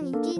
최근 가장 인기